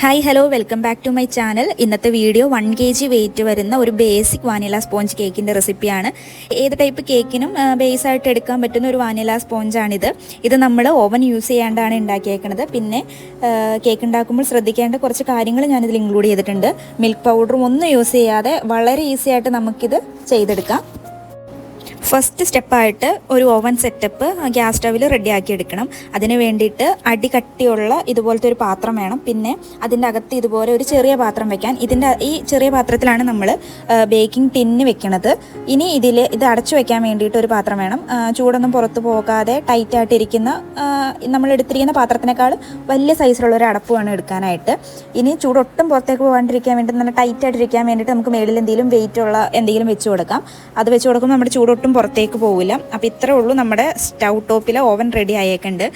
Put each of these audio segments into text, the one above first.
Hi hello welcome back to my channel ഇന്നത്തെ video one K G weight വരുന്ന ഒരു basic vanilla sponge കേക്കിന്റെ റെസിപ്പിയാണ് ഏത് ടൈപ്പ് കേക്കിനും ബേസ് ആയിട്ട് എടുക്കാൻ പറ്റുന്ന ഒരു വാനില സ്പോഞ്ചാണിത് ഇത് നമ്മൾ ഓവൻ യൂസ് ചെയ്യാണ്ടാണ് ഉണ്ടാക്കിയേക്കുന്നത് പിന്നെ കേക്ക് ഉണ്ടാക്കുമ്പോൾ ശ്രദ്ധിക്കേണ്ട കുറച്ച് കാര്യങ്ങൾ ഞാനിതിൽ ഇൻക്ലൂഡ് ചെയ്തിട്ടുണ്ട്. മിൽക്ക് പൗഡറും ഒന്നും യൂസ് ചെയ്യാതെ വളരെ ഈസി ആയിട്ട് നമുക്കിത് ചെയ്തെടുക്കാം. ഫസ്റ്റ് സ്റ്റെപ്പായിട്ട് ഒരു ഓവൻ സെറ്റപ്പ് ഗ്യാസ് സ്റ്റവിൽ റെഡിയാക്കി എടുക്കണം. അതിന് വേണ്ടിയിട്ട് അടി കട്ടിയുള്ള ഇതുപോലത്തെ ഒരു പാത്രം വേണം. പിന്നെ അതിന്റെ അകത്ത് ഇതുപോലെ ഒരു ചെറിയ പാത്രം വെക്കാൻ. ഇതിന്റെ ഈ ചെറിയ പാത്രത്തിലാണ് നമ്മൾ ബേക്കിംഗ് ടിന്ന് വെക്കണത്. ഇനി ഇതിൽ ഇത് അടച്ചു വെക്കാൻ വേണ്ടിയിട്ട് ഒരു പാത്രം വേണം. ചൂടൊന്നും പുറത്ത് പോകാതെ ടൈറ്റായിട്ടിരിക്കുന്ന നമ്മൾ എടുത്തിരിക്കുന്ന പാത്രത്തിനേക്കാൾ വലിയ സൈസിലുള്ള ഒരു അടപ്പ് വേണം എടുക്കാനായിട്ട്. ഇനി ചൂടൊട്ടും പുറത്തേക്ക് പോകാണ്ടിരിക്കാൻ വേണ്ടി നല്ല ടൈറ്റായിട്ടിരിക്കാൻ വേണ്ടിയിട്ട് നമുക്ക് മേളിൽ എന്തെങ്കിലും വെയിറ്റ് ഉള്ള എന്തെങ്കിലും വെച്ച് കൊടുക്കാം. അത് വെച്ച് കൊടുക്കുമ്പോൾ നമ്മുടെ ചൂടൊട്ടും പുറത്തേക്ക് പോവില്ല. അപ്പോൾ ഇത്രേ ഉള്ളൂ നമ്മുടെ സ്റ്റൗ ടോപ്പിലെ ഓവൻ റെഡി ആയേക്കുണ്ട്.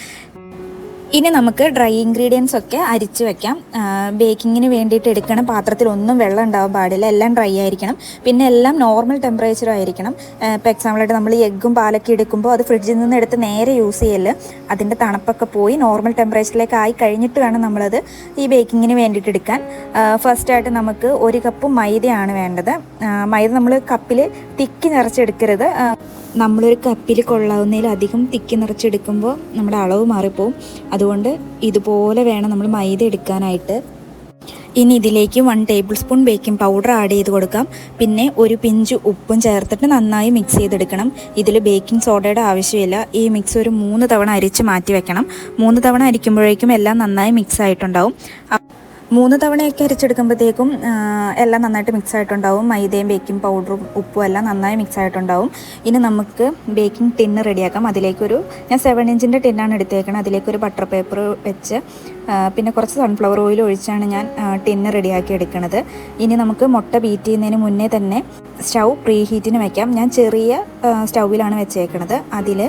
ഇനി നമുക്ക് ഡ്രൈ ഇൻഗ്രീഡിയൻസ് ഒക്കെ അരിച്ച് വെക്കാം. ബേക്കിങ്ങിന് വേണ്ടിയിട്ട് എടുക്കണ പാത്രത്തിൽ ഒന്നും വെള്ളം ഉണ്ടാവാൻ പാടില്ല. എല്ലാം ഡ്രൈ ആയിരിക്കണം. പിന്നെ എല്ലാം നോർമൽ ടെമ്പറേച്ചറും ആയിരിക്കണം. ഇപ്പോൾ എക്സാമ്പിളായിട്ട് നമ്മൾ എഗ്ഗും പാലൊക്കെ എടുക്കുമ്പോൾ അത് ഫ്രിഡ്ജിൽ നിന്ന് എടുത്ത് നേരെ യൂസ് ചെയ്യൽ. അതിന്റെ തണുപ്പൊക്കെ പോയി നോർമൽ ടെമ്പറേച്ചറിലേക്ക് ആയി കഴിഞ്ഞിട്ട് വേണം നമ്മളത് ഈ ബേക്കിങ്ങിന് വേണ്ടിയിട്ട് എടുക്കാൻ. ഫസ്റ്റായിട്ട് നമുക്ക് ഒരു കപ്പ് മൈദയാണ് വേണ്ടത്. മൈദ നമ്മൾ കപ്പിൽ തിക്കി നിറച്ചെടുക്കരുത് നമ്മളൊരു കപ്പിൽ കൊള്ളാവുന്നതിലധികം തിക്കി നിറച്ചെടുക്കുമ്പോൾ നമ്മുടെ അളവ് മാറിപ്പോവും. അതുകൊണ്ട് ഇതുപോലെ വേണം നമ്മൾ മൈദ എടുക്കാനായിട്ട്. ഇനി ഇതിലേക്ക് one tablespoon baking powder add ചെയ്ത് കൊടുക്കാം. പിന്നെ ഒരു പിഞ്ച് ഉപ്പും ചേർത്തിട്ട് നന്നായി മിക്സ് ചെയ്തെടുക്കണം. ഇതിൽ ബേക്കിംഗ് സോഡയുടെ ആവശ്യമില്ല. ഈ മിക്സ് ഒരു മൂന്ന് തവണ അരിച്ച് മാറ്റി വെക്കണം. മൂന്ന് തവണ അരിക്കുമ്പോഴേക്കും എല്ലാം നന്നായി മിക്സ് ആയിട്ടുണ്ടാവും. മൂന്ന് തവണയൊക്കെ അരിച്ചെടുക്കുമ്പോഴത്തേക്കും എല്ലാം നന്നായിട്ട് മിക്സ് ആയിട്ടുണ്ടാവും. മൈദയും ബേക്കിംഗ് പൗഡറും ഉപ്പും എല്ലാം നന്നായി മിക്സ് ആയിട്ടുണ്ടാവും. ഇനി നമുക്ക് ബേക്കിംഗ് ടിന്ന് റെഡിയാക്കാം അതിലേക്കൊരു ഞാൻ സെവൻ ഇഞ്ചിന്റെ ടിന്നാണ് എടുത്തേക്കുന്നത് അതിലേക്കൊരു ബട്ടർ പേപ്പർ വെച്ച് പിന്നെ കുറച്ച് സൺഫ്ലവർ ഓയിൽ ഒഴിച്ചാണ് ഞാൻ ടിന്ന് റെഡിയാക്കി എടുക്കുന്നത് ഇനി നമുക്ക് മുട്ട ബീറ്റ് ചെയ്യുന്നതിന് മുന്നേ തന്നെ സ്റ്റൗ പ്രീ ഹീറ്റിന് വയ്ക്കാം ഞാൻ ചെറിയ സ്റ്റൗവിലാണ് വെച്ചേക്കുന്നത് അതിൽ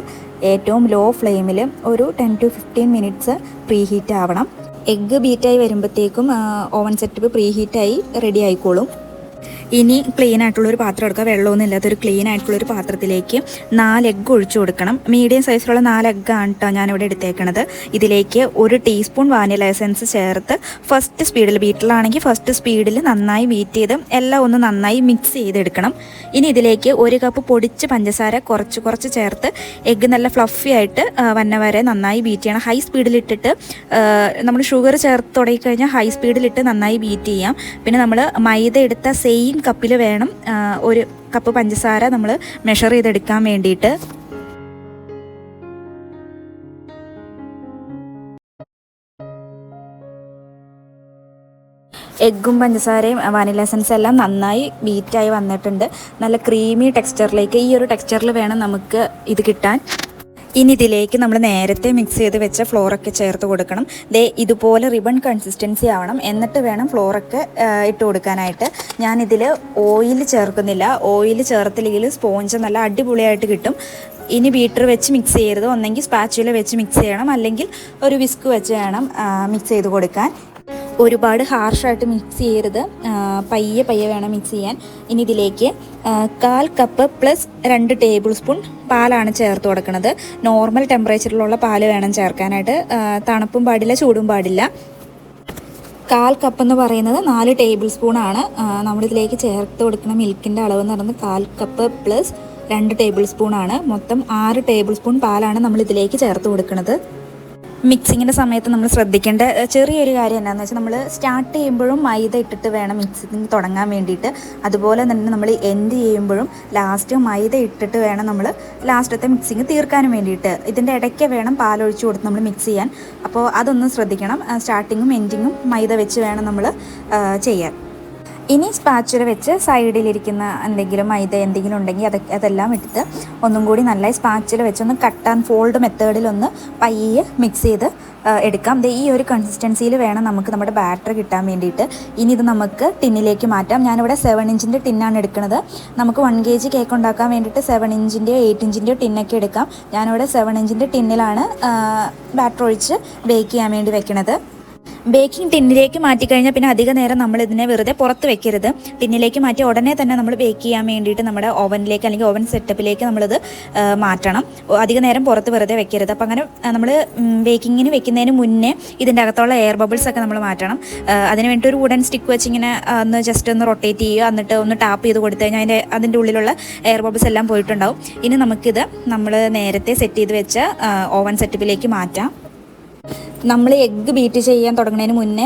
ഏറ്റവും ലോ ഫ്ലെയിമിൽ ഒരു ten to fifteen minutes preheat ആവണം. എഗ്ഗ് ബീറ്റായി വരുമ്പോഴത്തേക്കും ഓവൻ സെറ്റപ്പ് പ്രീ ഹീറ്റായി റെഡി ആയിക്കോളും. ഇനി ക്ലീൻ ആയിട്ടുള്ളൊരു പാത്രം എടുക്കുക. വെള്ളമൊന്നും ഇല്ലാത്ത ഒരു ക്ലീൻ ആയിട്ടുള്ളൊരു പാത്രത്തിലേക്ക് നാല് എഗ്ഗ് ഒഴിച്ചു കൊടുക്കണം. മീഡിയം സൈസിലുള്ള നാല് എഗ്ഗാണ് കേട്ടോ ഞാനിവിടെ എടുത്തേക്കണത്. ഇതിലേക്ക് ഒരു ടീസ്പൂൺ വാനില എസൻസ് ചേർത്ത് ഫസ്റ്റ് സ്പീഡിൽ ബീറ്റിലാണെങ്കിൽ ഫസ്റ്റ് സ്പീഡിൽ നന്നായി ബീറ്റ് ചെയ്ത് എല്ലാം ഒന്ന് നന്നായി മിക്സ് ചെയ്തെടുക്കണം. ഇനി ഇതിലേക്ക് ഒരു കപ്പ് പൊടിച്ച് പഞ്ചസാര കുറച്ച് കുറച്ച് ചേർത്ത് എഗ്ഗ് നല്ല ഫ്ലഫി ആയിട്ട് വന്ന വരെ നന്നായി ബീറ്റ് ചെയ്യണം. ഹൈ സ്പീഡിലിട്ടിട്ട് നമ്മൾ ഷുഗർ ചേർത്ത് തുടങ്ങിക്കഴിഞ്ഞാൽ ഹൈ സ്പീഡിലിട്ട് നന്നായി ബീറ്റ് ചെയ്യാം. പിന്നെ നമ്മൾ മൈദ എടുത്ത സെയിം കപ്പിൽ വേണം ഒരു കപ്പ് പഞ്ചസാര നമ്മൾ മെഷർ ചെയ്തെടുക്കാൻ വേണ്ടിയിട്ട്. എഗ്ഗും പഞ്ചസാരയും വാനില എസൻസ് എല്ലാം നന്നായി ബീറ്റായി വന്നിട്ടുണ്ട്. നല്ല ക്രീമി ടെക്സ്ചറിലേക്ക് ഈ ഒരു ടെക്സ്ചറിൽ വേണം നമുക്ക് ഇത് കിട്ടാൻ. ഇനി ഇതിലേക്ക് നമ്മൾ നേരത്തെ മിക്സ് ചെയ്ത് വെച്ച ഫ്ലോറൊക്കെ ചേർത്ത് കൊടുക്കണം. ദേ ഇതുപോലെ റിബൺ കൺസിസ്റ്റൻസി ആവണം. എന്നിട്ട് വേണം ഫ്ലോറൊക്കെ ഇട്ട് കൊടുക്കാനായിട്ട്. ഞാനിതിൽ ഓയിൽ ചേർക്കുന്നില്ല. ഓയിൽ ചേർത്തില്ലെങ്കിൽ സ്പോഞ്ച് നല്ല അടിപൊളിയായിട്ട് കിട്ടും. ഇനി ബീറ്റർ വെച്ച് മിക്സ് ചെയ്യരുത്. ഒന്നെങ്കിൽ സ്പാച്ചുല വെച്ച് മിക്സ് ചെയ്യണം. അല്ലെങ്കിൽ ഒരു വിസ്ക് വെച്ച് വേണം മിക്സ് ചെയ്ത് കൊടുക്കാൻ. ഒരുപാട് ഹാർഷായിട്ട് മിക്സ് ചെയ്യരുത്. പയ്യെ പയ്യെ വേണം മിക്സ് ചെയ്യാൻ. ഇനി ഇതിലേക്ക് കാൽ കപ്പ് പ്ലസ് രണ്ട് ടേബിൾ സ്പൂൺ പാലാണ് ചേർത്ത് കൊടുക്കുന്നത്. നോർമൽ ടെമ്പറേച്ചറിലുള്ള പാൽ വേണം ചേർക്കാനായിട്ട്. തണുപ്പും പാടില്ല ചൂടും പാടില്ല. കാൽ കപ്പ് എന്ന് പറയുന്നത് നാല് ടേബിൾ ആ, നമ്മളിതിലേക്ക് ചേർത്ത് കൊടുക്കുന്ന മിൽക്കിന്റെ അളവ് എന്ന് പറയുന്നത് കാൽ കപ്പ് പ്ലസ് രണ്ട് ടേബിൾ സ്പൂൺ ആണ്. മൊത്തം ആറ് ടേബിൾ സ്പൂൺ പാലാണ് നമ്മൾ ഇതിലേക്ക് ചേർത്ത് കൊടുക്കുന്നത്. മിക്സിങ്ങിന്റെ സമയത്ത് നമ്മൾ ശ്രദ്ധിക്കേണ്ട ചെറിയൊരു കാര്യം എന്താണെന്ന് വെച്ചാൽ നമ്മൾ സ്റ്റാർട്ട് ചെയ്യുമ്പോഴും മൈദ ഇട്ടിട്ട് വേണം മിക്സിങ് തുടങ്ങാൻ വേണ്ടിയിട്ട്. അതുപോലെ തന്നെ നമ്മൾ എൻഡ് ചെയ്യുമ്പോഴും ലാസ്റ്റ് മൈദ ഇട്ടിട്ട് വേണം നമ്മൾ ലാസ്റ്റത്തെ മിക്സിങ് തീർക്കാനും വേണ്ടിയിട്ട്. ഇതിന്റെ ഇടയ്ക്ക് വേണം പാലൊഴിച്ച് കൊടുത്ത് നമ്മൾ മിക്സ് ചെയ്യാൻ. അപ്പോൾ അതൊന്ന് ശ്രദ്ധിക്കണം. സ്റ്റാർട്ടിങ്ങും എൻഡിങ്ങും മൈദ വെച്ച് വേണം നമ്മൾ ചെയ്യാൻ. ഇനി സ്പാച്ചുല വെച്ച് സൈഡിലിരിക്കുന്ന എന്തെങ്കിലും മൈദ എന്തെങ്കിലും ഉണ്ടെങ്കിൽ അത് അതെല്ലാം ഇട്ടിട്ട് ഒന്നും കൂടി നല്ല സ്പാച്ചുല വെച്ച് ഒന്ന് കട്ട് ആൻഡ് ഫോൾഡ് മെത്തേഡിലൊന്ന് പയ്യെ മിക്സ് ചെയ്ത് എടുക്കാം. ദേ ഈ ഒരു കൺസിസ്റ്റൻസിയിൽ വേണം നമുക്ക് നമ്മുടെ ബാറ്റർ കിട്ടാൻ വേണ്ടിയിട്ട്. ഇനി ഇത് നമുക്ക് ടിന്നിലേക്ക് മാറ്റാം. ഞാനിവിടെ സെവൻ ഇഞ്ചിന്റെ ടിന്നാണ് എടുക്കുന്നത് നമുക്ക് വൺ കെ ജി കേക്ക് ഉണ്ടാക്കാൻ വേണ്ടിയിട്ട് സെവൻ ഇഞ്ചിന്റെയോ എയ്റ്റ് ഇഞ്ചിന്റെയോ ടിന്നൊക്കെ എടുക്കാം. ഞാനിവിടെ സെവൻ ഇഞ്ചിന്റെ ടിന്നിലാണ് ബാറ്റർ ഒഴിച്ച് ബേക്ക് ചെയ്യാൻ വേണ്ടി വെക്കണത്. ബേക്കിംഗ് ടിന്നിലേക്ക് മാറ്റിക്കഴിഞ്ഞാൽ പിന്നെ അധിക നേരം നമ്മൾ ഇതിനെ വെറുതെ പുറത്ത് വെക്കരുത്. ടിന്നിലേക്ക് മാറ്റി ഉടനെ തന്നെ നമ്മൾ ബേക്ക് ചെയ്യാൻ വേണ്ടിയിട്ട് നമ്മുടെ ഓവനിലേക്ക് അല്ലെങ്കിൽ ഓവൻ സെറ്റപ്പിലേക്ക് നമ്മളിത് മാറ്റണം. അധിക നേരം പുറത്ത് വെറുതെ വെക്കരുത്. അപ്പം അങ്ങനെ നമ്മൾ ബേക്കിങ്ങിന് വെക്കുന്നതിന് മുന്നേ ഇതിന്റെ അകത്തുള്ള എയർ ബബിൾസ് ഒക്കെ നമ്മൾ മാറ്റണം. അതിന് വേണ്ടി ഒരു വുഡൻ സ്റ്റിക്ക് വെച്ച് ഇങ്ങനെ ഒന്ന് ജസ്റ്റ് ഒന്ന് റൊട്ടേറ്റ് ചെയ്യുക. എന്നിട്ട് ഒന്ന് ടാപ്പ് ചെയ്ത് കൊടുത്തു കഴിഞ്ഞാൽ അതിന്റെ അതിന്റെ ഉള്ളിലുള്ള എയർ ബബിൾസ് എല്ലാം പോയിട്ടുണ്ടാവും. ഇനി നമുക്കിത് നമ്മൾ നേരത്തെ സെറ്റ് ചെയ്ത് വെച്ച ഓവൻ സെറ്റപ്പിലേക്ക് മാറ്റാം. നമ്മൾ എഗ്ഗ് ബീറ്റ് ചെയ്യാൻ തുടങ്ങുന്നതിന് മുന്നേ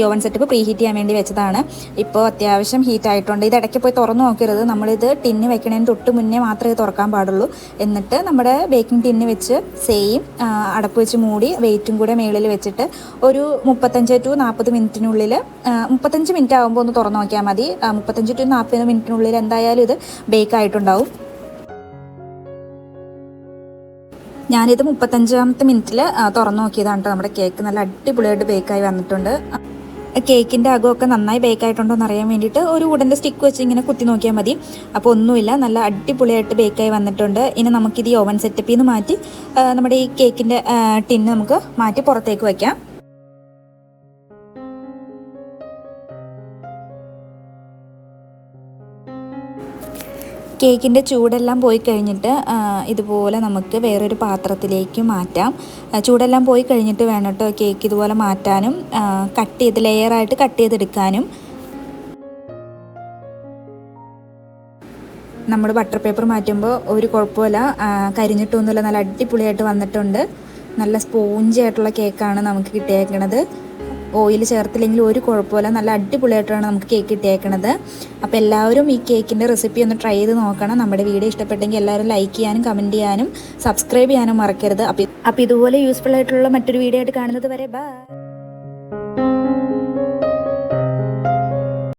യോവൻ സെറ്റപ്പ് പ്രീ ഹീറ്റ് ചെയ്യാൻ വേണ്ടി വെച്ചതാണ്. ഇപ്പോൾ അത്യാവശ്യം ഹീറ്റ് ആയിട്ടുണ്ട്. ഇത് ഇടയ്ക്ക് പോയി തുറന്നു നോക്കരുത്. നമ്മളിത് ടിന്ന് വെക്കണതിന് തൊട്ട് മുന്നേ മാത്രമേ തുറക്കാൻ പാടുള്ളൂ. എന്നിട്ട് നമ്മുടെ ബേക്കിംഗ് ടിന്ന് വെച്ച് സെയിം അടപ്പ് വെച്ച് മൂടി വെയിറ്റും കൂടെ മേളിൽ വെച്ചിട്ട് ഒരു മുപ്പത്തഞ്ച് ടു നാൽപ്പത് മിനിറ്റിനുള്ളിൽ മുപ്പത്തഞ്ച് മിനിറ്റ് ആകുമ്പോൾ ഒന്ന് തുറന്നു നോക്കിയാൽ മതി. മുപ്പത്തഞ്ച് ടു നാൽപ്പത് മിനിറ്റിനുള്ളിൽ എന്തായാലും ഇത് ബേക്ക് ആയിട്ടുണ്ടാവും. ഞാനിത് മുപ്പത്തഞ്ചാമത്തെ മിനിറ്റിൽ തുറന്നു നോക്കിയതാണ് കേട്ടോ നമ്മുടെ കേക്ക്. നല്ല അടിപൊളിയായിട്ട് ബേക്കായി വന്നിട്ടുണ്ട്. കേക്കിന്റെ അകമൊക്കെ നന്നായി ബേക്ക് ആയിട്ടുണ്ടോ എന്ന് അറിയാൻ വേണ്ടിയിട്ട് ഒരു ഉടന്റെ സ്റ്റിക്ക് വെച്ച് ഇങ്ങനെ കുത്തി നോക്കിയാൽ മതി. അപ്പോൾ ഒന്നുമില്ല നല്ല അടിപൊളിയായിട്ട് ബേക്കായി വന്നിട്ടുണ്ട്. ഇനി നമുക്കിത് ഈ ഓവൻ സെറ്റപ്പിൽ നിന്ന് മാറ്റി നമ്മുടെ ഈ കേക്കിന്റെ ടിന്ന് നമുക്ക് മാറ്റി പുറത്തേക്ക് വയ്ക്കാം കേക്കിന്റെ ചൂടെല്ലാം പോയി കഴിഞ്ഞിട്ട് ഇതുപോലെ നമുക്ക് വേറൊരു പാത്രത്തിലേക്ക് മാറ്റാം. ചൂടെല്ലാം പോയി കഴിഞ്ഞിട്ട് വേണം കേട്ടോ കേക്ക് ഇതുപോലെ മാറ്റാനും കട്ട് ചെയ്ത് ലെയറായിട്ട് കട്ട് ചെയ്തെടുക്കാനും. നമ്മൾ ബട്ടർ പേപ്പർ മാറ്റുമ്പോൾ ഒരു കുഴപ്പമില്ല. കരിഞ്ഞിട്ടൊന്നുമില്ല നല്ല അടിപൊളിയായിട്ട് വന്നിട്ടുണ്ട്. നല്ല സ്പോഞ്ചി ആയിട്ടുള്ള കേക്കാണ് നമുക്ക് കിട്ടിയേക്കണത്. ഓയിൽ ചേർത്തില്ലെങ്കിൽ ഒരു കുഴപ്പമില്ല. നല്ല അടിപൊളിയായിട്ടാണ് നമുക്ക് കേക്ക് കിട്ടിയേക്കണത്. അപ്പോൾ എല്ലാവരും ഈ കേക്കിന്റെ റെസിപ്പി ഒന്ന് ട്രൈ ചെയ്ത് നോക്കണം. നമ്മുടെ വീഡിയോ ഇഷ്ടപ്പെട്ടെങ്കിൽ എല്ലാവരും ലൈക്ക് ചെയ്യാനും കമന്റ് ചെയ്യാനും സബ്സ്ക്രൈബ് ചെയ്യാനും മറക്കരുത്. അപ്പോൾ അപ്പോൾ ഇതുപോലെ യൂസ്ഫുൾ ആയിട്ടുള്ള മറ്റൊരു വീഡിയോ ആയിട്ട് കാണുന്നത് വരെ ബൈ